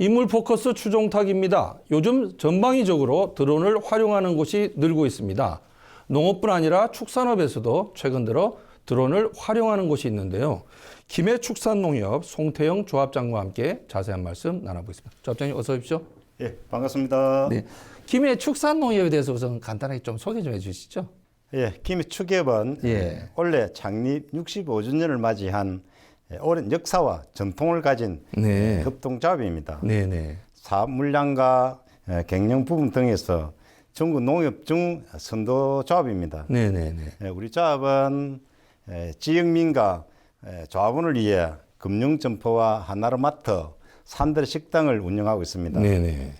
인물 포커스 추종탁입니다. 요즘 전방위적으로 드론을 활용하는 곳이 늘고 있습니다. 농업뿐 아니라 축산업에서도 최근 들어 드론을 활용하는 곳이 있는데요. 김해 축산농협 송태영 조합장과 함께 자세한 말씀 나눠보겠습니다. 조합장님 어서 오십시오. 예, 반갑습니다. 네. 김해 축산농협에 대해서 우선 간단하게 좀 소개 좀 해주시죠. 예, 김해 축협은 예. 올해 창립 65주년을 맞이한 예, 오랜 역사와 전통을 가진 네. 협동조합입니다. 네네. 사업 물량과 예, 경영 부분 등에서 전국 농협 중 선도 조합입니다. 네네네. 예, 우리 조합은 예, 지역민과 예, 조합원을 위해 금융 점포와 하나로마트, 산들 식당을 운영하고 있습니다. 네네.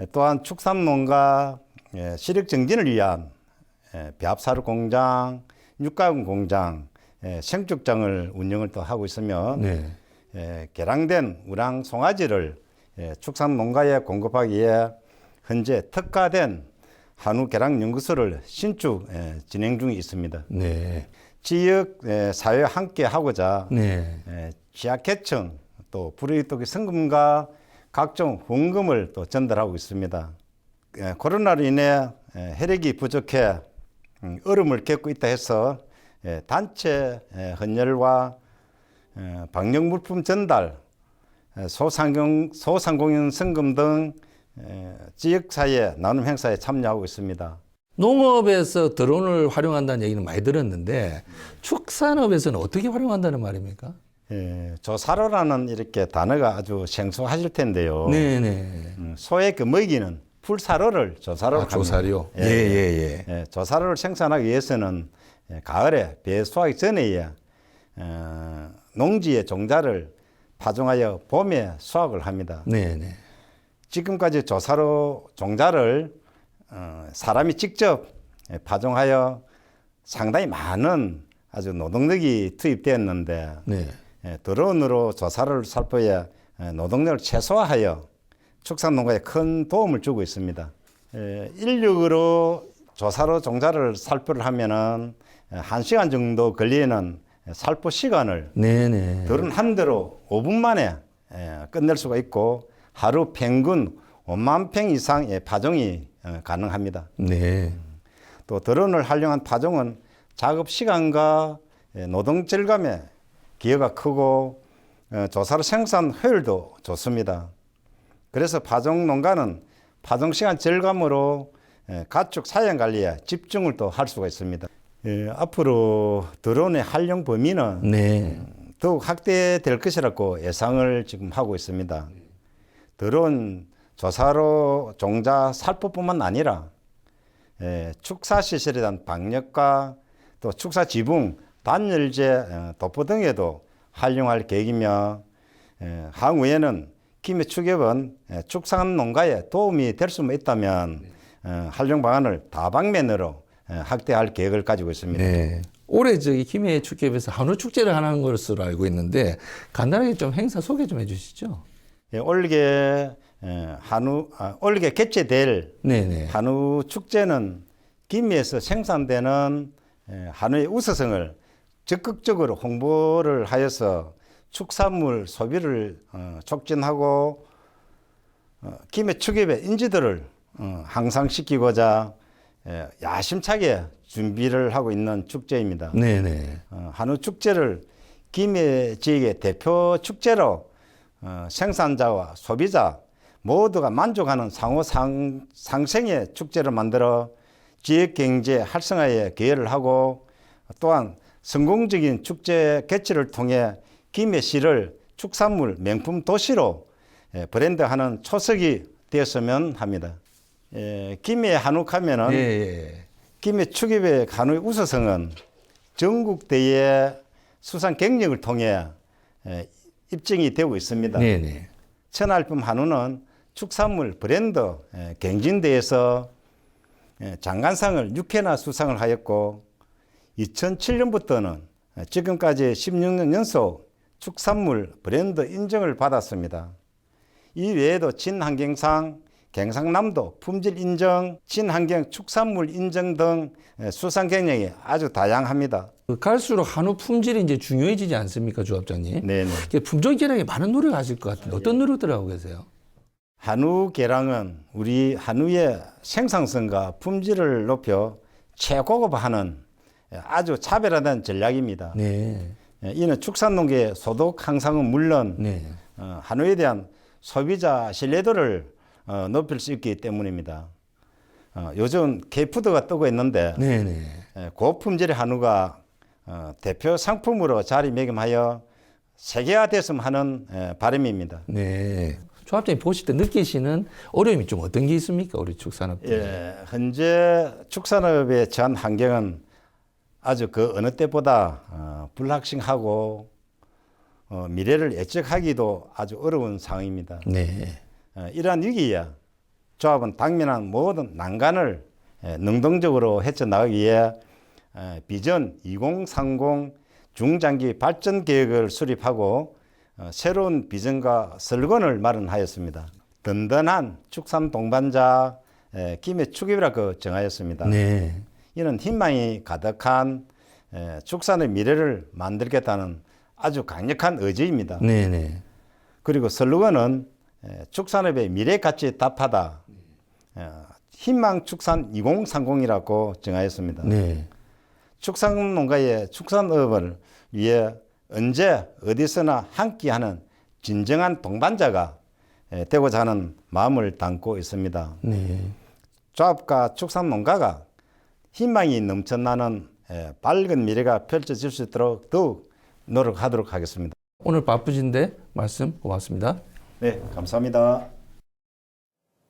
예, 또한 축산농가 예, 시력 증진을 위한 예, 배합사료 공장, 육가공 공장, 예, 생축장을 운영을 또 하고 있으며 네. 예, 개량된 우랑 송아지를 예, 축산 농가에 공급하기 위해 현재 특화된 한우 개량 연구소를 신축 예, 진행 중에 있습니다. 네. 지역 예, 사회와 함께 하고자 네. 예, 지하계층 또 불이익독의 성금과 각종 후원금을 또 전달하고 있습니다. 예, 코로나로 인해 예, 혈액이 부족해 음, 어려움을 겪고 있다 해서 예, 단체 예, 헌혈과 예, 방역 물품 전달, 예, 소상공 소상공인 성금 등 예, 지역사회 나눔 행사에 참여하고 있습니다. 농업에서 드론을 활용한다는 얘기는 많이 들었는데 축산업에서는 어떻게 활용한다는 말입니까? 예, 조사로라는 이렇게 단어가 아주 생소하실 텐데요. 네네. 음, 소의 그 먹이는 풀사료를 조사로 아, 조사료. 예, 예예 예. 예, 조사료를 생산하기 위해서는 예, 가을에 배수하기 전에 어, 농지의 종자를 파종하여 봄에 수확을 합니다. 네네. 지금까지 조사로 종자를 어, 사람이 직접 예, 파종하여 상당히 많은 아주 노동력이 투입되었는데 네. 예, 드론으로 조사를 예, 노동력을 최소화하여 축산농가에 큰 도움을 주고 있습니다. 예, 인력으로 조사로 종자를 살포를 하면은 예, 한 시간 정도 걸리는 살포 시간을 네네. 드론 한 대로 5분 만에 예, 끝낼 수가 있고 하루 평균 5만 평 이상의 파종이 어, 가능합니다. 네. 또 드론을 활용한 파종은 작업 시간과 예, 노동 절감에 기여가 크고 어, 조사로 생산 효율도 좋습니다. 그래서 파종 농가는 파종 시간 절감으로 예, 가축 사양 관리에 집중을 또 할 수가 있습니다. 예, 앞으로 드론의 활용 범위는 네. 더욱 확대될 것이라고 예상을 지금 하고 있습니다. 드론 조사로 종자 살포뿐만 아니라 예, 축사 시설에 대한 방역과 또 축사 지붕, 단열재, 어, 도포 등에도 활용할 계획이며 예, 향후에는 김해 축협은 예, 축산 농가에 도움이 될 수만 있다면 어, 활용 방안을 다방면으로 예, 확대할 계획을 가지고 있습니다. 네. 올해 저기 김해 축협에서 한우 축제를 하는 것으로 알고 있는데 간단하게 좀 행사 소개 좀 해주시죠. 예, 올게 예, 한우 아, 올게 개최될 네네. 한우 축제는 김해에서 생산되는 예, 한우의 우수성을 적극적으로 홍보를 하여서 축산물 소비를 어, 촉진하고 어, 김해 축협의 인지도를 어, 향상시키고자 예, 야심차게 준비를 하고 있는 축제입니다. 네네. 어, 한우 축제를 김해 지역의 대표 축제로 어, 생산자와 소비자 모두가 만족하는 상호 상, 상생의 축제를 만들어 지역 경제 활성화에 기여를 하고 또한 성공적인 축제 개최를 통해 김해시를 축산물 명품 도시로 예, 브랜드하는 초석이 되었으면 합니다. 예, 김해 한옥하면은 예, 예. 김해 축협의 간호의 우수성은 전국 대회 수상 경력을 통해 에, 입증이 되고 있습니다. 네 네. 천알품 한우는 축산물 브랜드 에, 경진대에서 에, 장관상을 6회나 수상을 하였고 2007년부터는 지금까지 16년 연속 축산물 브랜드 인정을 받았습니다. 이 외에도 진환경상, 경상남도 품질 인정, 친환경 축산물 인정 등 예, 수산 경영이 아주 다양합니다. 그 갈수록 한우 품질이 이제 중요해지지 않습니까, 조합장님? 네네. 이게 품종 개량에 많은 노력을 하실 것 같은데 어떤 노력들 하고 계세요? 한우 개량은 우리 한우의 생산성과 품질을 높여 최고급화하는 아주 차별화된 전략입니다. 네, 예, 이는 축산농계의 소득 향상은 물론 네, 어, 한우에 대한 소비자 신뢰도를 어, 높일 수 있기 때문입니다. 어, 요즘 케이푸드가 뜨고 있는데 네, 네. 예, 고품질의 한우가 어, 대표 상품으로 자리매김하여 세계화됐으면 하는 예, 바람입니다. 네. 조합장님 보실 때 느끼시는 어려움이 좀 어떤 게 있습니까, 우리 축산업? 예, 현재 축산업의 전 환경은 아주 그 어느 때보다 어, 불확실하고 어, 미래를 예측하기도 아주 어려운 상황입니다. 네, 어, 이러한 위기에 조합은 당면한 모든 난관을 예, 능동적으로 헤쳐나가기 위해 어, 비전 2030 중장기 발전 계획을 수립하고 어, 새로운 비전과 슬건을 마련하였습니다. 든든한 축산 동반자 에, 김해 축입이라고 정하였습니다. 네, 이는 희망이 가득한 에, 축산의 미래를 만들겠다는 아주 강력한 의지입니다. 네, 네. 그리고 에, 축산업의 미래 가치에 답하다. 어, 희망 축산 2030이라고 정하였습니다. 네. 축산 농가의 축산업을 위해 언제 어디서나 함께하는 진정한 동반자가 에, 되고자 하는 마음을 담고 있습니다. 네. 조합과 축산 농가가 희망이 넘쳐나는 에, 밝은 미래가 펼쳐질 수 있도록 더욱 노력하도록 하겠습니다. 오늘 바쁘신데 말씀 고맙습니다. 네, 감사합니다.